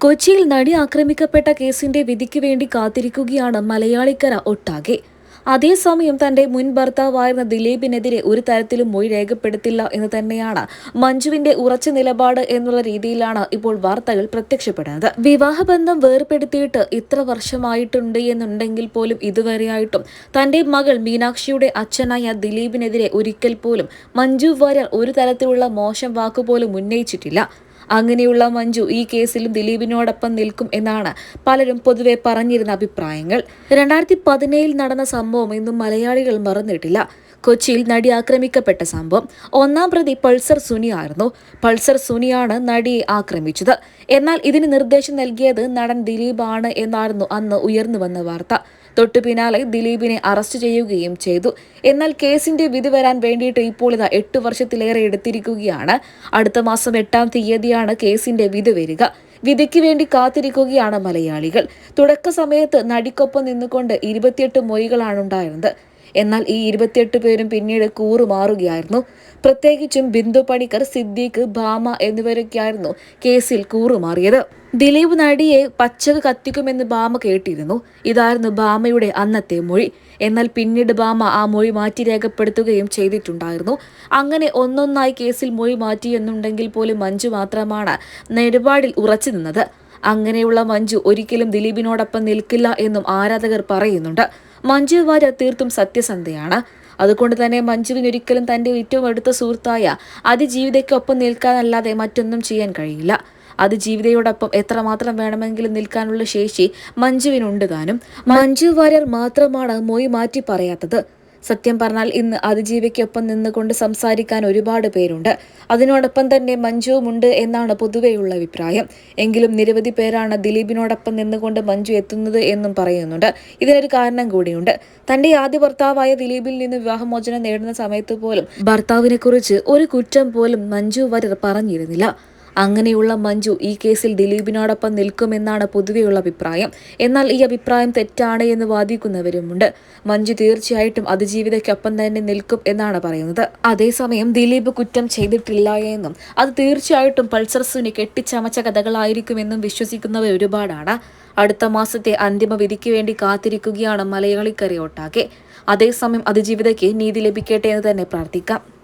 കൊച്ചിയിൽ നടി ആക്രമിക്കപ്പെട്ട കേസിന്റെ വിധിക്ക് വേണ്ടി കാത്തിരിക്കുകയാണ് മലയാളിക്കര ഒട്ടാകെ. അതേസമയം തന്റെ മുൻ ഭർത്താവായിരുന്ന ദിലീപിനെതിരെ ഒരു തരത്തിലും മൊഴി രേഖപ്പെടുത്തില്ല എന്ന് തന്നെയാണ് മഞ്ജുവിന്റെ ഉറച്ച നിലപാട് എന്നുള്ള രീതിയിലാണ് ഇപ്പോൾ വാർത്തകൾ പ്രത്യക്ഷപ്പെടുന്നത്. വിവാഹബന്ധം വേർപെടുത്തിയിട്ട് ഇത്ര വർഷമായിട്ടുണ്ട് എന്നുണ്ടെങ്കിൽ പോലും ഇതുവരെയായിട്ടും തന്റെ മകൾ മീനാക്ഷിയുടെ അച്ഛനായ ദിലീപിനെതിരെ ഒരിക്കൽ പോലും മഞ്ജു വാര്യർ ഒരു തരത്തിലുള്ള മോശം വാക്കുപോലും ഉന്നയിച്ചിട്ടില്ല. അങ്ങനെയുള്ള മഞ്ജു ഈ കേസിലും ദിലീപിനോടൊപ്പം നിൽക്കും എന്നാണ് പലരും പൊതുവെ പറഞ്ഞിരുന്ന അഭിപ്രായങ്ങൾ. രണ്ടായിരത്തി പതിനേഴിൽ നടന്ന സംഭവം ഇന്നും മലയാളികൾ മറന്നിട്ടില്ല. കൊച്ചിയിൽ നടി ആക്രമിക്കപ്പെട്ട സംഭവം. ഒന്നാം പ്രതി പൾസർ സുനി ആയിരുന്നു പൾസർ സുനിയാണ് നടിയെ ആക്രമിച്ചത്. എന്നാൽ ഇതിന് നിർദ്ദേശം നൽകിയത് നടൻ ദിലീപാണ് എന്നായിരുന്നു അന്ന് ഉയർന്നു വന്ന വാർത്ത. തൊട്ടു പിന്നാലെ ദിലീപിനെ അറസ്റ്റ് ചെയ്യുകയും ചെയ്തു. എന്നാൽ കേസിന്റെ വിധി വരാൻ വേണ്ടിയിട്ട് ഇപ്പോൾ ഇതാ എട്ട് വർഷത്തിലേറെ എടുത്തിരിക്കുകയാണ്. അടുത്ത മാസം എട്ടാം തീയതിയാണ് കേസിന്റെ വിധി വരിക. വിധിക്ക് വേണ്ടി കാത്തിരിക്കുകയാണ് മലയാളികൾ. തുടക്ക സമയത്ത് നടിക്കൊപ്പം നിന്നുകൊണ്ട് ഇരുപത്തിയെട്ട് മൊഴികളാണ് ഉണ്ടായിരുന്നത് എന്നാൽ ഈ ഇരുപത്തിയെട്ട് പേരും പിന്നീട് കൂറുമാറുകയായിരുന്നു. പ്രത്യേകിച്ചും ബിന്ദു പണിക്കർ സിദ്ദീഖ് ഭാമ എന്നിവരൊക്കെയായിരുന്നു കേസിൽ കൂറുമാറിയത്. ദിലീപ് നടിയെ പച്ചക കത്തിക്കുമെന്ന് ഭാമ കേട്ടിരുന്നു. ഇതായിരുന്നു ഭാമയുടെ അന്നത്തെ മൊഴി. എന്നാൽ പിന്നീട് ഭാമ ആ മൊഴി മാറ്റി രേഖപ്പെടുത്തുകയും ചെയ്തിട്ടുണ്ടായിരുന്നു. അങ്ങനെ ഒന്നൊന്നായി കേസിൽ മൊഴി മാറ്റി എന്നുണ്ടെങ്കിൽ പോലും മഞ്ജു മാത്രമാണ് നിലപാടിൽ ഉറച്ചു നിന്നത്. അങ്ങനെയുള്ള മഞ്ജു ഒരിക്കലും ദിലീപിനോടൊപ്പം നിൽക്കില്ല എന്നും ആരാധകർ പറയുന്നുണ്ട്. മഞ്ജു വാര്യർ തീർത്തും സത്യസന്ധയാണ്. അതുകൊണ്ട് തന്നെ മഞ്ജുവിനൊരിക്കലും തന്റെ ഏറ്റവും അടുത്ത സുഹൃത്തായ അതിജീവിതയ്ക്കൊപ്പം നിൽക്കാനല്ലാതെ മറ്റൊന്നും ചെയ്യാൻ കഴിയില്ല. അതിജീവിതയോടൊപ്പം എത്രമാത്രം വേണമെങ്കിലും നിൽക്കാനുള്ള ശേഷി മഞ്ജുവിനുണ്ട് താനും. മഞ്ജു വാര്യർ മാത്രമാണ് മൊയ് മാറ്റി പറയാത്തത്. സത്യം പറഞ്ഞാൽ ഇന്ന് അതിജീവിക്കൊപ്പം നിന്നുകൊണ്ട് സംസാരിക്കാൻ ഒരുപാട് പേരുണ്ട്. അതിനോടൊപ്പം തന്നെ മഞ്ജുവുമുണ്ട് എന്നാണ് പൊതുവെയുള്ള അഭിപ്രായം. എങ്കിലും നിരവധി പേരാണ് ദിലീപിനോടൊപ്പം നിന്നുകൊണ്ട് മഞ്ജു എത്തുന്നത് എന്നും പറയുന്നുണ്ട്. ഇതിനൊരു കാരണം കൂടിയുണ്ട്. തന്റെ ആദ്യ ഭർത്താവായ ദിലീപിൽ നിന്ന് വിവാഹമോചനം നേടുന്ന സമയത്ത് പോലും ഭർത്താവിനെ കുറിച്ച് ഒരു കുറ്റം പോലും മഞ്ജു വാര്യർ പറഞ്ഞിരുന്നില്ല. അങ്ങനെയുള്ള മഞ്ജു ഈ കേസിൽ ദിലീപിനോടൊപ്പം നിൽക്കുമെന്നാണ് പൊതുവെയുള്ള അഭിപ്രായം. എന്നാൽ ഈ അഭിപ്രായം തെറ്റാണ് എന്ന് വാദിക്കുന്നവരുമുണ്ട്. മഞ്ജു തീർച്ചയായിട്ടും അതിജീവിതയ്ക്കൊപ്പം തന്നെ നിൽക്കും എന്നാണ് പറയുന്നത്. അതേസമയം ദിലീപ് കുറ്റം ചെയ്തിട്ടില്ല എന്നും അത് തീർച്ചയായിട്ടും പൾസർ കെട്ടിച്ചമച്ച കഥകളായിരിക്കുമെന്നും വിശ്വസിക്കുന്നവർ ഒരുപാടാണ്. അടുത്ത മാസത്തെ അന്തിമ വിധിക്ക് വേണ്ടി കാത്തിരിക്കുകയാണ് മലയാളിക്കരയൊട്ടാകെ അതേസമയം അതിജീവിതയ്ക്ക് നീതി ലഭിക്കട്ടെ എന്ന് തന്നെ പ്രാർത്ഥിക്കാം.